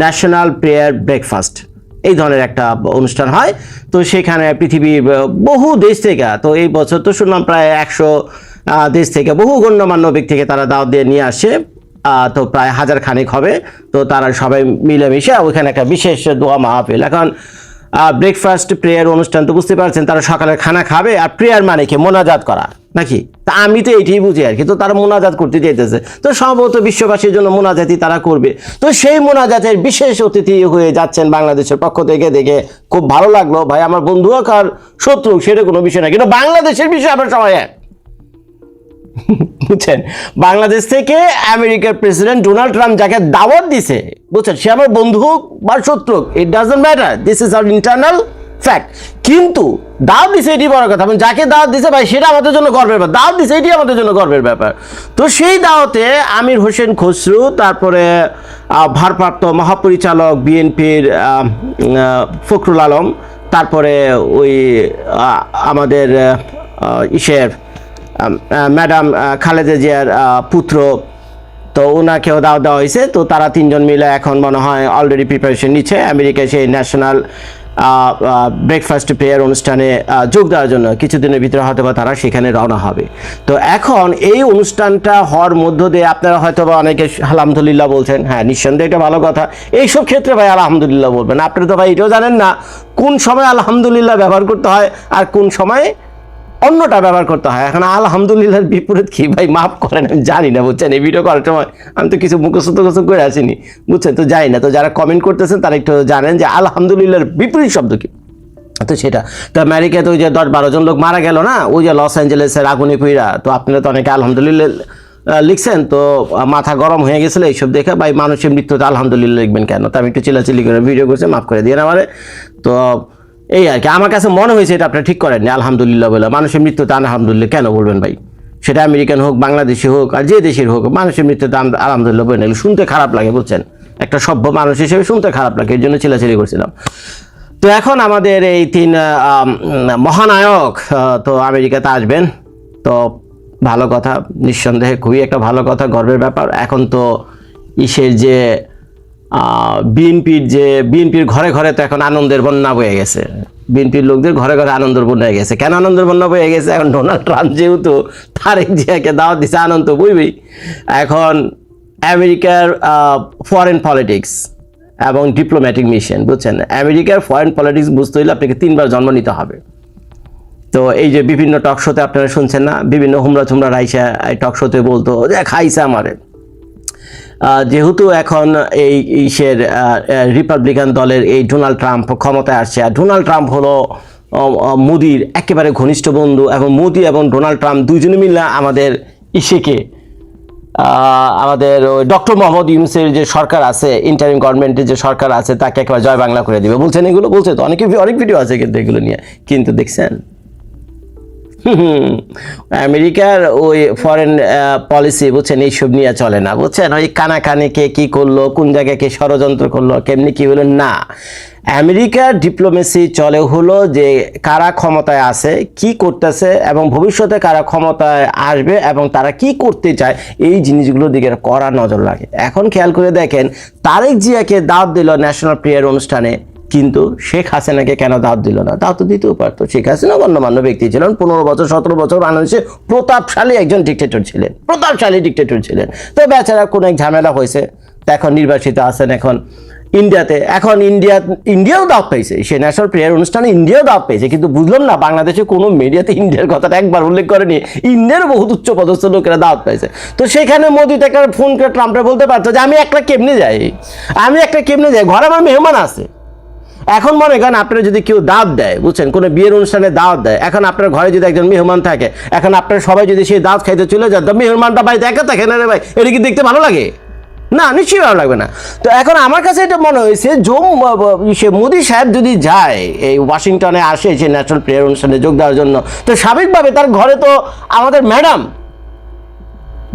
National prayer breakfast এই ধরনের একটা অনুষ্ঠান হয়। তো সেখানে পৃথিবীর বহু দেশ থেকে, তো এই বছর তো শুনলাম প্রায় একশো দেশ থেকে বহু গণ্যমান্য ব্যক্তি থেকে তারা দাওয়াত দিয়ে নিয়ে আসে। তো প্রায় হাজার খানেক হবে। তো তারা সবাই মিলেমিশে ওইখানে একটা বিশেষ দোয়া মাহফিল। এখন ব্রেকফাস্ট প্রেয়ার অনুষ্ঠান তো বুঝতে পারছেন, তারা সকালের খানা খাবে আর প্রেয়ার মানে কি? মোনাজাত করা, নাকি? তা আমি তো এইটাই বুঝি আর কি, তো তারা মোনাজাত করতে যেতেছে তো সম্ভবত বিশ্ববাসীর জন্য মোনাজাতই তারা করবে। তো সেই মোনাজাতের বিশেষ অতিথি হয়ে যাচ্ছেন বাংলাদেশের পক্ষ থেকে দেখে খুব ভালো লাগল। ভাই, আমার বন্ধু হোক আর শত্রু, সেটা কোনো বিষয় না, কিন্তু বাংলাদেশের বিষয় আমরা সবাই এক। বুঝছেন? বাংলাদেশ থেকে আমেরিকার প্রেসিডেন্ট ডোনাল্ড ট্রাম্প যাকে দাওয়াত দিছে, বুঝছেন? সে আমার বন্ধু হোক বা শত্রু হোক it doesn't matter this is our internal fact কিন্তু দাওয়াত দিছে এটি বড় কথা। মানে যাকে দাওয়াত দিছে ভাই, সেটা আমাদের জন্য গর্বের ব্যাপার। দাওয়াত দিছে এটি আমাদের জন্য গর্বের ব্যাপার। তো সেই দাওয়াতে আমির হোসেন খসরু, তারপরে ভারপ্রাপ্ত মহাপরিচালক বিএনপির ফখরুল আলম, তারপরে ওই আমাদের ইসের ম্যাডাম খালেদা জিয়ার পুত্র। তো ওনাকেও দাওয়া দেওয়া হয়েছে। তো তারা তিনজন মিলে এখন মনে হয় অলরেডি প্রিপারেশন নিচ্ছে। আমেরিকায় সেই ন্যাশনাল ব্রেকফাস্ট প্রেয়ার অনুষ্ঠানে যোগ দেওয়ার জন্য কিছুদিনের ভিতরে হয়তো বা তারা সেখানে রওনা হবে। তো এখন এই অনুষ্ঠানটা হওয়ার মধ্য দিয়ে আপনারা হয়তো বা অনেকে আলহামদুলিল্লাহ বলছেন হ্যাঁ নিঃসন্দেহে এটা ভালো কথা। এইসব ক্ষেত্রে ভাই আলহামদুলিল্লাহ বলবেন। আপনারা তো ভাই এটাও জানেন না কোন সময় আলহামদুলিল্লাহ ব্যবহার করতে হয় আর কোন সময় অন্যটা ব্যবহার করতে হয়। এখন আলহামদুলিল্লাহর বিপরীত কি? ভাই, মাফ করেন, আমি জানি না, বুঝছেন? এই ভিডিও করার সময় আমি তো কিছু মুখস্থ টুখস্থ করে আসিনি, বুঝছেন? তো জানি না, তো যারা কমেন্ট করতেছেন, তারা একটু জানেন যে আলহামদুলিল্লাহর বিপরীত শব্দ কি? তো সেটা। তো আমেরিকাতে ওই যে দশ বারো জন লোক মারা গেল না, ওই যে লস অ্যাঞ্জেলেসের আগুনে পুইরা তো আপনারা তো অনেকে আলহামদুলিল্লাহ লিখছেন, তো মাথা গরম হয়ে গেছিল এইসব দেখে, ভাই, মানুষের মৃত্যুতে আলহামদুলিল্লাহ লিখবেন কেন? তো আমি একটু চিল্লাচিল্লি করে ভিডিও করছি, মাফ করে দিয়ে আমারে। তো এই আর কি। আমার কাছে মনে হয়েছে এটা আপনি ঠিক করেননি, আলহামদুলিল্লাহ বলে। মানুষের মৃত্যুতে আলহামদুলিল্লাহ, কেন বলবেন ভাই? সেটা আমেরিকান হোক, বাংলাদেশি হোক, আর যে দেশের হোক, মানুষের মৃত্যুতে আলহামদুলিল্লাহ বলে এগুলো শুনতে খারাপ লাগে, বুঝছেন? একটা সভ্য মানুষ হিসেবে শুনতে খারাপ লাগে, এর জন্য চিল্লাচিল্লি করছিলাম। তো এখন আমাদের এই তিন মহানায়ক তো আমেরিকাতে আসবেন। তো ভালো কথা, নিঃসন্দেহে খুবই একটা ভালো কথা, গর্বের ব্যাপার। এখন তো ইসের যে বিএনপির যে, বিএনপির ঘরে ঘরে তো এখন আনন্দের বন্যা বয়ে গেছে। বিএনপির লোকদের ঘরে ঘরে আনন্দের বন্যা হয়ে গেছে। কেন আনন্দের বন্যা বয়ে গেছে? এখন ডোনাল্ড ট্রাম্প যেহেতু তারেক জিয়াকে দাওয়াত দিছে, আনন্দ বইবেই। এখন আমেরিকার ফরেন পলিটিক্স এবং ডিপ্লোম্যাটিক মিশন বুঝছেন? আমেরিকার ফরেন পলিটিক্স বুঝতে হলে আপনাকে তিনবার জন্ম নিতে হবে। তো এই যে বিভিন্ন টক শোতে আপনারা শুনছেন না, বিভিন্ন হুমরা থুমরা রাইসা এই টক শোতে বলতো যে খাইছে আমারে। যেহেতু এখন এই ইসের রিপাবলিকান দলের এই ডোনাল্ড ট্রাম্প ক্ষমতায় আসছে, আর ডোনাল্ড ট্রাম্প হলো মোদির একেবারে ঘনিষ্ঠ বন্ধু, এবং মোদি এবং ডোনাল্ড ট্রাম্প দুজনে মিলে আমাদের ইসেকে আমাদের ডক্টর মোহাম্মদ ইউনুসের যে সরকার আছে ইন্টারিম গভর্নমেন্টের যে সরকার আছে, তাকে একেবারে জয় বাংলা করে দিবে। বলছেন এগুলো, বলছে তো, অনেকে, অনেক ভিডিও আছে কিন্তু এগুলো নিয়ে। কিন্তু দেখছেন? আমেরিকার ওই ফরেন পলিসি বুঝছেন, এইসব নিয়ে চলে না, বুঝছেন? ওই কানাকানি কে কি করল, কোন জায়গায় কে ষড়যন্ত্র করল, কেমনি কি হলো? না। আমেরিকার ডিপ্লোমেসি চলে হলো যে কারা ক্ষমতায় আছে, কি করতেছে এবং ভবিষ্যতে কারা ক্ষমতায় আসবে এবং তারা কি করতে চায়, এই জিনিসগুলোর দিকে কড়া নজর লাগে। এখন খেয়াল করে দেখেন, তারেক জিয়াকে দাওয়াত দিল ন্যাশনাল প্রেয়ার অনুষ্ঠানে। কিন্তু শেখ হাসিনাকে কেন দাওয়াত দিল না? দাওয়াত তো দিতেও পারতো। শেখ হাসিনা গণ্যমান্য ব্যক্তি ছিলেন। পনেরো বছর, সতেরো বছর বাংলাদেশে প্রতাপশালী একজন ডিক্টেটর ছিলেন। প্রতাপশালী ডিক্টেটর ছিলেন। তো বেচারা কোনো এক ঝামেলা হয়েছে। এখন নির্বাচিত আছেন এখন ইন্ডিয়াতে। এখন ইন্ডিয়া, ইন্ডিয়াও দাওয়াত পেয়েছে সে ন্যাশনাল প্রেয়ার অনুষ্ঠানে ইন্ডিয়াও দাওয়াত পেয়েছে কিন্তু বুঝলাম না, বাংলাদেশে কোনো মিডিয়াতে ইন্ডিয়ার কথাটা একবার উল্লেখ করেনি। ইন্ডিয়ার বহুত উচ্চ পদস্থ লোকেরা দাওয়াত পেয়েছে তো সেখানে মোদি থেকে ফোন করে ট্রাম্পে বলতে পারতো যে, আমি একটা কেমনে যাই? আমি একটা কেমনে যাই? ঘরে আমার মেহমান আছে। এখন মনে করেন আপনার যদি কেউ দাওয়াত দেয়, বুঝছেন? কোনো বিয়ের অনুষ্ঠানে দাওয়াত দেয়, এখন আপনার ঘরে যদি একজন মেহমান থাকে, এখন আপনার সবাই যদি সেই দাওয়াত খাইতে চলে যান, তো মেহমানটা বাড়িতে একা থাকে না রে ভাই, এটা কি দেখতে ভালো লাগে? না, নিশ্চয়ই ভালো লাগবে না। তো এখন আমার কাছে এটা মনে হয়েছে, জম সে মোদি সাহেব যদি যায়, এই ওয়াশিংটনে আসে, সে ন্যাশনাল প্রেয়ার অনুষ্ঠানে যোগ দেওয়ার জন্য, তো স্বাভাবিকভাবে তার ঘরে তো আমাদের ম্যাডাম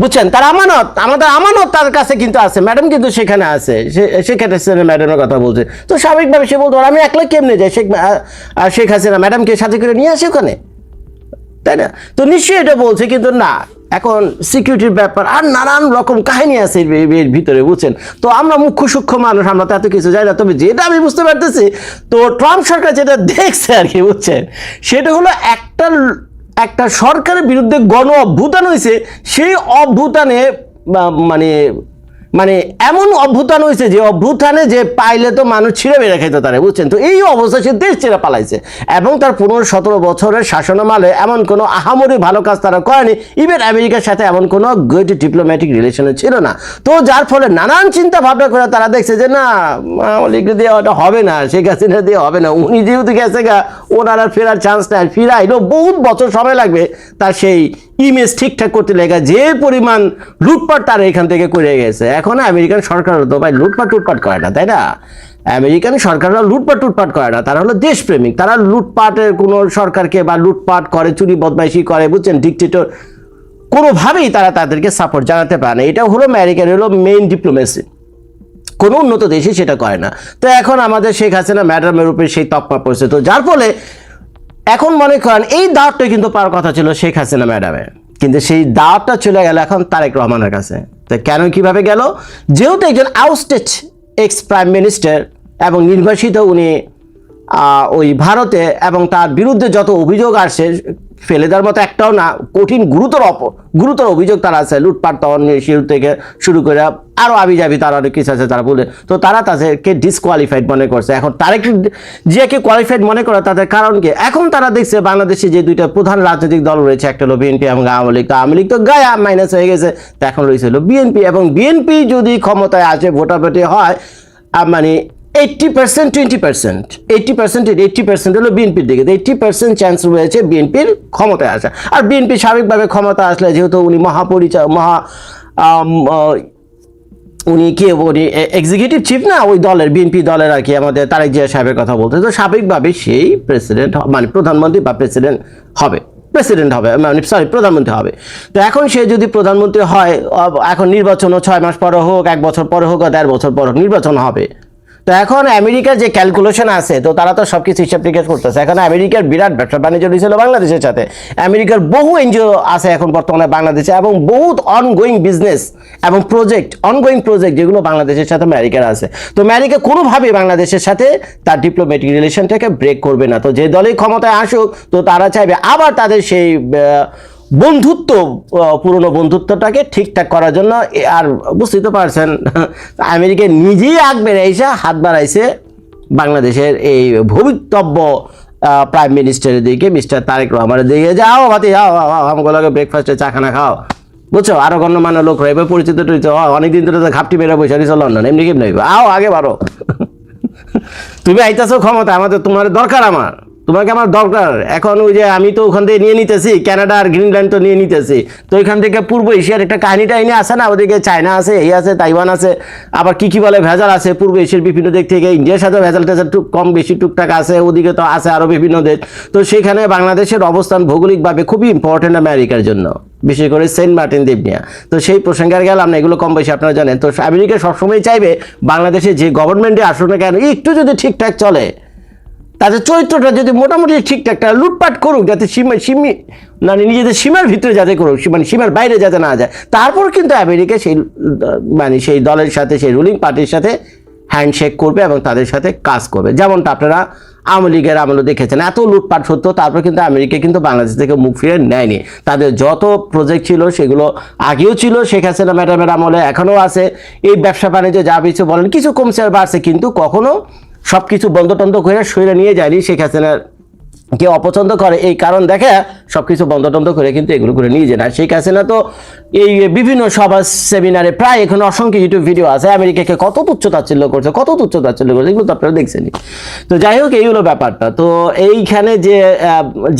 বুঝছেন? তার আমানত, আমাদের আমানত তার কাছে কিন্তু আছে ম্যাডাম কিন্তু সেখানে আছে। শেখ হাসিনা ম্যাডামের কথা বলছে। তো স্বাভাবিকভাবে সে বলতো আমি একলা কেমনে যাই? শেখ শেখ হাসিনা ম্যাডামকে সাথে করে নিয়ে আসি ওখানে? তাই না? তো নিশ্চয়ই এটা বলছে, কিন্তু না। এখন সিকিউরিটির ব্যাপার, আর নানান রকম কাহিনী আছে এর ভিতরে, বুঝছেন? তো আমরা মুখ্য সূক্ষ্ম মানুষ, আমরা তো এত কিছু জানি না। তবে যেটা আমি বুঝতে পারতেছি, তো ট্রাম্প সরকার যেটা দেখছে আর কি, বুঝছেন? সেটা হলো একটা একটা সরকারের বিরুদ্ধে গণ অভ্যুত্থান হয়েছে সেই অভ্যুত্থানে মানে মানে এমন অভ্যুত্থান হয়েছে যে অভ্যুত্থানে যে পাইলে তো মানুষ ছিঁড়ে বেড়ে খেতে তারা বুঝছেন? তো এই অবস্থা সে দেশ ছেড়ে পালাইছে। এবং তার পনেরো সতেরো বছরের শাসনামালে এমন কোনো আহামরি ভালো কাজ তারা করেনি। ইভেন আমেরিকার সাথে এমন কোনো গুড ডিপ্লোম্যাটিক রিলেশনে ছিল না। তো যার ফলে নানান চিন্তা ভাবনা করে তারা দেখছে যে, না লীগ দিয়ে ওটা হবে না, শেখ হাসিনা দিয়ে হবে না। উনি যেহেতু গেছে গা, ওনার আর ফেরার চান্স নাই ফিরাইলেও বহুত বছর সময় লাগবে তার সেই ইমেজ ঠিকঠাক করতে লেগে, যে পরিমাণ লুটপাট তারা এখান থেকে করে গেছে। এখন আমেরিকান সরকার তো ভাই লুটপাট টুটপাট করে না, তাই না? আমেরিকান সরকাররা লুটপাট টুটপাট করে না, তারা হলো দেশপ্রেমিক, তারা লুটপাটের কোনো সরকারকে বা লুটপাট করে, চুরি বদমাইশি করে, বুঝছেন? ডিকটেটর কোনোভাবেই তারা তাদেরকে সাপোর্ট জানাতে পারে না। এটা হলো আমেরিকার হলো মেইন ডিপ্লোমেসি কোনো উন্নত দেশে সেটা করে না। তো এখন আমাদের শেখ হাসিনা ম্যাডামের উপরে সেই তকমা পড়ছে। তো যার ফলে এখন মনে করেন এই দাওয়াতটা কিন্তু পাওয়ার কথা ছিল শেখ হাসিনা ম্যাডামের কিন্তু সেই দাওয়াতটা চলে গেল এখন তারেক রহমানের কাছে। তো কেন কীভাবে গেল? যেহেতু একজন আউস্টেজ এক্স প্রাইম মিনিস্টার এবং নির্বাসিত উনি ওই ভারতে এবং তার বিরুদ্ধে যত অভিযোগ আসছে ফেলে দেওয়ার মতো একটাও না, কঠিন গুরুতর অপ, গুরুতর অভিযোগ তারা আছে, লুটপাট তখন শুরু থেকে শুরু করে আরও আবি যাবি তারা অনেক কিছু আছে তারা বলে। তো তারা তাদেরকে ডিসকোয়ালিফাইড মনে করছে। এখন তারেক জিয়াকে কোয়ালিফাইড মনে করে তাদের কারণ কি? এখন তারা দেখছে বাংলাদেশে যে দুইটা প্রধান রাজনৈতিক দল রয়েছে, একটা হলো বিএনপি এবং আওয়ামী লীগ। তো আওয়ামী লীগ তো গায়া মাইনাস হয়ে গেছে। তো এখন রয়েছে হলো বিএনপি এবং বিএনপি যদি ক্ষমতায় আসে, ভোটাভুটি হয় মানে eighty percent twenty percent eighty percent eighty percent হলো বিএনপির দিকে। এইট্টি পার্সেন্ট চান্স রয়েছে বিএনপির ক্ষমতায় আসা। আর বিএনপি স্বাভাবিকভাবে ক্ষমতা আসলে যেহেতু উনি মহাপরিচয় মহা উনি কি উনি এক্সিকিউটিভ চিফ না? ওই দলের, বিএনপি দলের আর কি আমাদের তারেক জিয়া সাহেবের কথা বলতে। তো স্বাভাবিকভাবে সেই প্রেসিডেন্ট মানে প্রধানমন্ত্রী বা প্রেসিডেন্ট হবে। প্রেসিডেন্ট হবে মানে সরি প্রধানমন্ত্রী হবে। তো এখন সে যদি প্রধানমন্ত্রী হয় এখন নির্বাচনও ছয় মাস পরে হোক, এক বছর পরে হোক আর দেড় বছর পর হোক নির্বাচন হবে। তো এখন আমেরিকার যে ক্যালকুলেশন আছে, তো তারা তো সব কিছু হিসাব টিকেট করতেছে। এখন আমেরিকার বিরাট ব্যবসা বাণিজ্য ছিল বাংলাদেশের সাথে। আমেরিকার বহু এনজিও আছে এখন বর্তমানে বাংলাদেশে এবং বহুত অনগোয়িং বিজনেস এবং প্রজেক্ট অনগোয়িং প্রজেক্ট যেগুলো বাংলাদেশের সাথে আমেরিকার আছে। তো আমেরিকা কোনোভাবেই বাংলাদেশের সাথে তার ডিপ্লোম্যাটিক রিলেশনটাকে ব্রেক করবে না। তো যে দলেই ক্ষমতায় আসুক, তো তারা চাইবে আবার তাদের সেই বন্ধুত্ব পুরনো বন্ধুত্বটাকে ঠিকঠাক করার জন্য আর বুঝতেই তো পারছেন, আমেরিকা নিজেই আগ বেড়াইছে, হাত বাড়াইছে বাংলাদেশের এই ভবিতব্য প্রাইম মিনিস্টারের দিকে মিস্টার তারেক রহমানের দিকে। যাও, ভাতি, যাও আমগুলোকে ব্রেকফাস্টে চা খানা খাও। বুঝছ? আরও গণ্যমান্য লোক রয়েছে পরিচিত টরিচিত অনেকদিন ধরে তো ঘাপটি মেরে বসে রয়েছে লন্ডন, এমনি কেমনি? আও, আগে বারো তুমি আইতাছো ক্ষমতা আমাদের তোমার দরকার আমার। তোমাকে আমার দরকার। এখন ওই যে আমি তো ওখান থেকে নিয়ে নিতেছি কানাডা আর গ্রিনল্যান্ড তো নিয়ে নিতেছি। তো ওইখান থেকে পূর্ব এশিয়ার একটা কাহিনী টাহিনী আছে না? ওদিকে চায়না আছে, এই আছে তাইওয়ান আছে। আবার কি কি বলে ভেজাল আছে? পূর্ব এশিয়ার বিভিন্ন দিক থেকে ইন্ডিয়ার সাথে ভেজাল টেজাল টুক কম বেশি টুকটাক আছে, ওদিকে তো আছে আরও বিভিন্ন দেশ। তো সেখানে বাংলাদেশের অবস্থান ভৌগোলিকভাবে খুবই ইম্পর্টেন্ট আমেরিকার জন্য, বিশেষ করে সেন্ট মার্টিন দ্বীপ নিয়ে। তো সেই প্রসঙ্গে আর গেলাম না, এগুলো কম বেশি আপনারা জানেন। তো আমেরিকা সবসময় চাইবে বাংলাদেশে যে গভর্নমেন্টে আসুক না কেন, একটু যদি ঠিকঠাক চলে তাদের চরিত্রটা যদি মোটামুটি ঠিকঠাক তারা লুটপাট করুক যাতে সীমা সীমি মানে নিজেদের সীমার ভিতরে যাতে করুক মানে সীমার বাইরে যাতে না যায়। তারপর কিন্তু আমেরিকা সেই মানে সেই দলের সাথে, সেই রুলিং পার্টির সাথে হ্যান্ডশেক করবে এবং তাদের সাথে কাজ করবে। যেমনটা আপনারা আওয়ামী লীগের আমলে দেখেছেন। এত লুটপাট সত্য তারপর কিন্তু আমেরিকা কিন্তু বাংলাদেশ থেকে মুখ ফিরে নেয়নি। তাদের যত প্রজেক্ট ছিল সেগুলো আগেও ছিল। শেখ হাসিনা ম্যাডামের আমলে এখনও আছে। এই ব্যবসা বাণিজ্য যা কিছু বলেন, কিছু কমছে আর বাড়ছে। কিন্তু কখনো সব কিছু বন্ধ টন্ধ করে সইরে নিয়ে যায়নি শেখ হাসিনার। কে অপছন্দ করে, এই কারণ দেখে সব কিছু বন্ধ টন্ধ করে কিন্তু এগুলো করে নিয়ে যায়। না শেখ হাসিনা তো এই বিভিন্ন সভা সেমিনারে প্রায় এখানে অসংখ্য ইউটিউব ভিডিও আছে। আমেরিকাকে কত তুচ্ছ তাচ্ছিল্য করছে, কত তুচ্ছ তাচ্ছিল্য করছে, এগুলো তো আপনারা দেখছেনই। তো যাই হোক, এই হলো ব্যাপারটা। তো এইখানে যে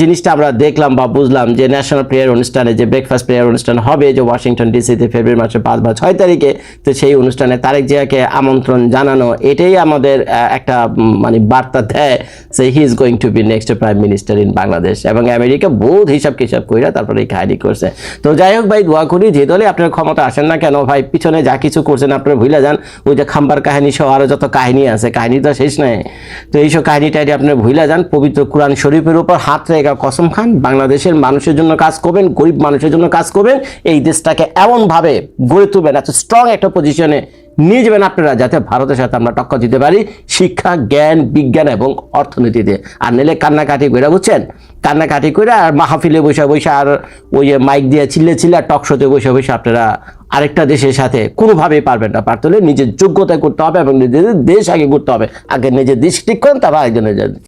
জিনিসটা আমরা দেখলাম বা বুঝলাম যে ন্যাশনাল প্রেয়ার অনুষ্ঠানে যে ব্রেকফাস্ট প্রেয়ার অনুষ্ঠান হবে যে ওয়াশিংটন ডিসিতে ফেব্রুয়ারি মাসের পাঁচ বা ছয় তারিখে, তো সেই অনুষ্ঠানে তারেক জিয়াকে আমন্ত্রণ জানানো, এটাই আমাদের একটা মানে বার্তা দেয় যে he is going to be next prime minister in Bangladesh এবং আমেরিকা বহু বহুত হিসাব কিসাব কইরা তারপরে এই কাহিনী করছে। তো যাই হোক ভাই, দোয়া করি, যে দলে আপনার ক্ষমতা আসেন না কেন, ভাই, পিছনে যা কিছু করছেন আপনারা ভুলে যান। ওই যে খাম্বার কাহিনী সহ আরও যত কাহিনী আছে, কাহিনী তো শেষ নাই। তো এইসব কাহিনী টাহিনী আপনারা ভুলে যান। পবিত্র কোরআন শরীফের উপর হাত রেখা কসম খান। বাংলাদেশের মানুষের জন্য কাজ করবেন, গরিব মানুষের জন্য কাজ করবেন। এই দেশটাকে এমনভাবে গড়ে তুলবেন, এত স্ট্রং একটা পজিশনে নিয়ে যাবেন আপনারা যাতে ভারতের সাথে আমরা টক্কর দিতে পারি শিক্ষা, জ্ঞান, বিজ্ঞান এবং অর্থনীতিতে। আর নিলে কান্নাকাটি করে, বুঝছেন? কান্নাকাটি করে আর মাহফিলে বসে বসে আর ওই মাইক দিয়ে চিল্লে চিল্লে টক শোতে বসে বসে আপনারা আরেকটা দেশের সাথে কোনোভাবেই পারবেন না। পারতে হলে নিজের যোগ্যতা করতে হবে এবং নিজেদের দেশ আগে করতে হবে। আগে নিজের দেশ ঠিক করেন, তারপর আরেকজনের